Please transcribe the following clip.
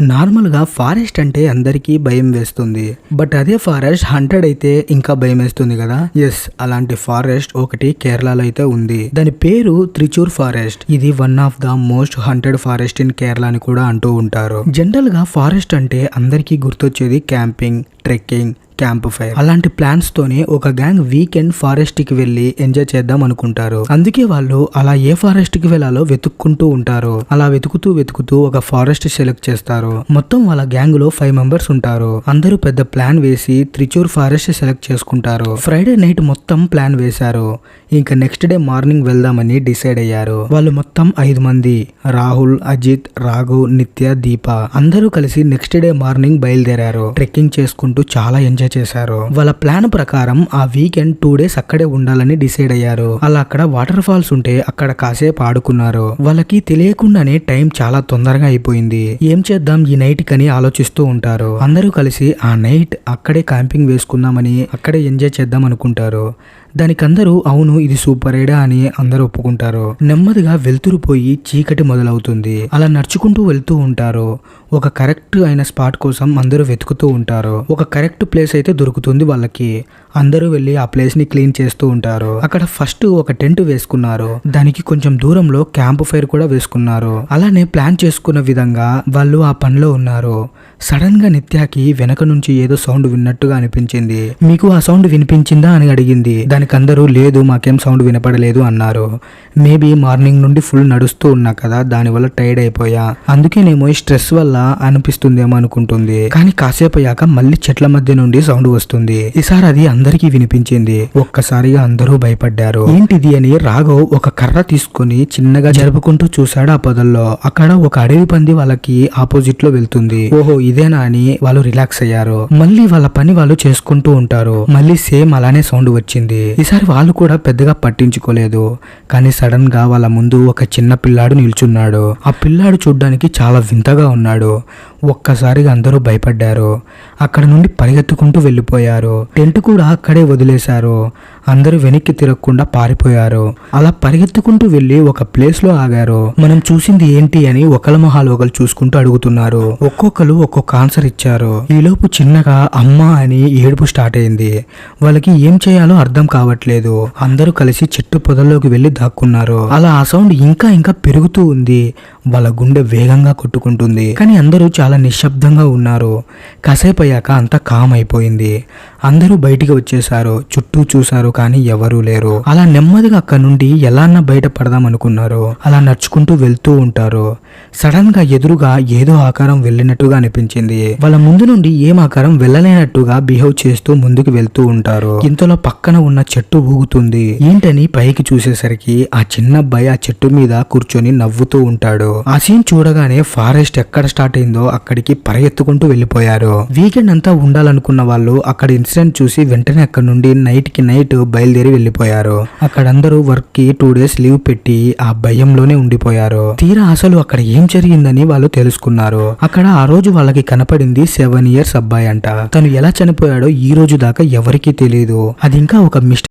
నార్మల్గా ఫారెస్ట్ అంటే అందరికీ భయం వేస్తుంది. బట్ అదే ఫారెస్ట్ హండ్రెడ్ అయితే ఇంకా భయం వేస్తుంది కదా? ఎస్ అలాంటి ఫారెస్ట్ ఒకటి కేరళలో అయితే ఉంది. దాని పేరు త్రిచూర్ ఫారెస్ట్. ఇది one of the most haunted forest in Kerala అని కూడా అంటూ ఉంటారు. జనరల్గా ఫారెస్ట్ అంటే అందరికీ గుర్తొచ్చేది క్యాంపింగ్ ట్రెక్కింగ్ క్యాంప్ ఫైర్ అలాంటి ప్లాన్స్ తోనే ఒక గ్యాంగ్ వీకెండ్ ఫారెస్ట్కి వెళ్ళి ఎంజాయ్ చేద్దాం అనుకుంటారు. అందుకే వాళ్ళు అలా ఏ ఫారెస్ట్కి వెళ్ళాలో వెతుక్కుంటూ ఉంటారు. అలా వెతుకుతూ వెతుకుతూ ఒక ఫారెస్ట్ సెలెక్ట్ చేస్తారు. మొత్తం వాళ్ళ గ్యాంగ్లో ఫైవ్ మెంబర్స్ ఉంటారు. అందరూ పెద్ద ప్లాన్ వేసి త్రిచూర్ ఫారెస్ట్ సెలెక్ట్ చేసుకుంటారు. ఫ్రైడే నైట్ మొత్తం ప్లాన్ వేశారు. ఇంకా నెక్స్ట్ డే మార్నింగ్ వెళ్దామని డిసైడ్ అయ్యారు. వాళ్ళు మొత్తం ఐదు మంది. రాహుల్ అజిత్ రాఘు నిత్య దీప అందరూ కలిసి నెక్స్ట్ డే మార్నింగ్ బయలుదేరారు. ట్రెక్కింగ్ చేసుకుంటూ చాలా ఎంజాయ్ చేశారు? వాళ్ళ ప్లాన్ ప్రకారం ఆ వీకెండ్ టూ డేస్ అక్కడే ఉండాలని డిసైడ్ అయ్యారు. అలా అక్కడ వాటర్ ఫాల్స్ ఉంటే అక్కడ కాసేపు ఆడుకున్నారు. వాళ్ళకి తెలియకుండానే టైం చాలా తొందరగా అయిపోయింది. ఏం చేద్దాం ఈ నైట్ కని ఆలోచిస్తూ ఉంటారు. అందరూ కలిసి ఆ నైట్ అక్కడే క్యాంపింగ్ వేసుకుందామని అక్కడే ఎంజాయ్ చేద్దాం అనుకుంటారు. దానికి అందరూ అవును ఇది సూపర్ ఐడియా అని అందరూ ఒప్పుకుంటారు. నెమ్మదిగా వెలుతురు పోయి చీకటి మొదలవుతుంది. అలా నడుచుకుంటూ వెళ్తూ ఉంటారు. ఒక కరెక్ట్ అయిన స్పాట్ కోసం అందరూ వెతుకుతూ ఉంటారు. ఒక కరెక్ట్ ప్లేస్ అయితే దొరుకుతుంది వాళ్ళకి. అందరూ వెళ్ళి ఆ ప్లేస్ని క్లీన్ చేస్తూ ఉంటారు. అక్కడ ఫస్ట్ ఒక టెంట్ వేసుకున్నారు. దానికి కొంచెం దూరంలో క్యాంప్ ఫైర్ కూడా వేసుకున్నారు. అలానే ప్లాన్ చేసుకున్న విధంగా వాళ్ళు ఆ పనిలో ఉన్నారు. సడన్గా నిత్యాకి వెనక నుంచి ఏదో సౌండ్ విన్నట్టుగా అనిపించింది. మీకు ఆ సౌండ్ వినిపించిందా? అని అడిగింది. దానికి అందరూ లేదు మాకేం సౌండ్ వినపడలేదు అన్నారు. మేబీ మార్నింగ్ నుండి ఫుల్ నడుస్తూ ఉన్నా కదా దానివల్ల టైర్డ్ అయిపోయా. అందుకేనేమో ఈ స్ట్రెస్ వల్ల అనిపిస్తుందేమో అనుకుంటుంది. కానీ కాసేపు అయ్యాక మళ్ళీ చెట్ల మధ్య నుండి సౌండ్ వస్తుంది. ఈసారి అది అందరికీ వినిపించింది. ఒక్కసారిగా అందరూ భయపడ్డారు. ఏంటిది? అని రాఘవ్ ఒక కర్ర తీసుకొని చిన్నగా జరుపుకుంటూ చూశాడు ఆ పొదల్లో. అక్కడ ఒక అడవి పంది వాళ్ళకి ఆపోజిట్లో వెళ్తుంది. ఓహో ఇదేనా అని వాళ్ళు రిలాక్స్ అయ్యారు. మళ్ళీ వాళ్ళ పని వాళ్ళు చేసుకుంటూ ఉంటారు. మళ్ళీ సేమ్ అలానే సౌండ్ వచ్చింది. ఈసారి వాళ్ళు కూడా పెద్దగా పట్టించుకోలేదు. కానీ సడన్గా వాళ్ళ ముందు ఒక చిన్న పిల్లాడు నిల్చున్నాడు. ఆ పిల్లాడు చూడ్డానికి చాలా వింతగా ఉన్నాడు. ఒక్కసారిగా అందరూ భయపడ్డారు. అక్కడ నుండి పరిగెత్తుకుంటూ వెళ్ళిపోయారు. టెంట్ కూడా అక్కడే వదిలేశారు. అందరూ వెనక్కి తిరగకుండా పారిపోయారు. అలా పరిగెత్తుకుంటూ వెళ్ళి ఒక ప్లేస్లో ఆగారు. మనం చూసింది ఏంటి అని ఒకళ్ళ మొహాలు ఒకరు చూసుకుంటూ అడుగుతున్నారు. ఒక్కొక్కరు ఒక్కొక్క ఆన్సర్ ఇచ్చారు. ఈలోపు చిన్నగా అమ్మ అని ఏడుపు స్టార్ట్ అయింది. వాళ్ళకి ఏం చేయాలో అర్థం కావట్లేదు. అందరూ కలిసి చెట్టు పొదల్లోకి వెళ్ళి దాక్కున్నారు. అలా ఆ సౌండ్ ఇంకా ఇంకా పెరుగుతూ ఉంది. వాళ్ళ గుండె వేగంగా కొట్టుకుంటుంది. కానీ అందరూ చాలా నిశ్శబ్దంగా ఉన్నారు. కాసేపు అయ్యాక అంతా కామ్ అయిపోయింది. అందరూ బయటికి వచ్చేసారు చుట్టూ చూశారు కానీ ఎవరూ లేరు. అలా నెమ్మదిగా అక్కడ నుండి ఎలా బయట పడదాం అనుకున్నారు అలా నడుచుకుంటూ వెళ్తూ ఉంటారు సడన్గా ఎదురుగా ఏదో ఆకారం వెళ్ళినట్టుగా అనిపించింది. వాళ్ళ ముందు నుండి ఏం ఆకారం వెళ్ళలేనట్టుగా బిహేవ్ చేస్తూ ముందుకు వెళ్తూ ఉంటారు. ఇంతలో పక్కన ఉన్న చెట్టు ఊగుతుంది. ఏంటని పైకి చూసేసరికి ఆ చిన్న అబ్బాయి ఆ చెట్టు మీద కూర్చొని నవ్వుతూ ఉంటాడు. ఆ సీన్ చూడగానే ఫారెస్ట్ ఎక్కడ స్టార్ట్ అయిందో అక్కడికి పరిగెత్తుకుంటూ వెళ్ళిపోయారు. వీకెండ్ అంతా ఉండాలనుకున్న వాళ్ళు అక్కడ యాక్సిడెంట్ చూసి వెంటనే అక్కడ నుండి నైట్కి నైట్ బయలుదేరి వెళ్ళిపోయారు. అక్కడందరూ వర్క్కి టూ డేస్ లీవ్ పెట్టి ఆ భయంలోనే ఉండిపోయారు. తీరా అసలు అక్కడ ఏం జరిగిందని వాళ్ళు తెలుసుకున్నారు. అక్కడ ఆ రోజు వాళ్ళకి కనపడింది సెవెన్ ఇయర్స్ అబ్బాయి అంట. తను ఎలా చనిపోయాడో ఈ రోజు దాకా ఎవరికీ తెలియదు అది ఇంకా ఒక మిస్టర్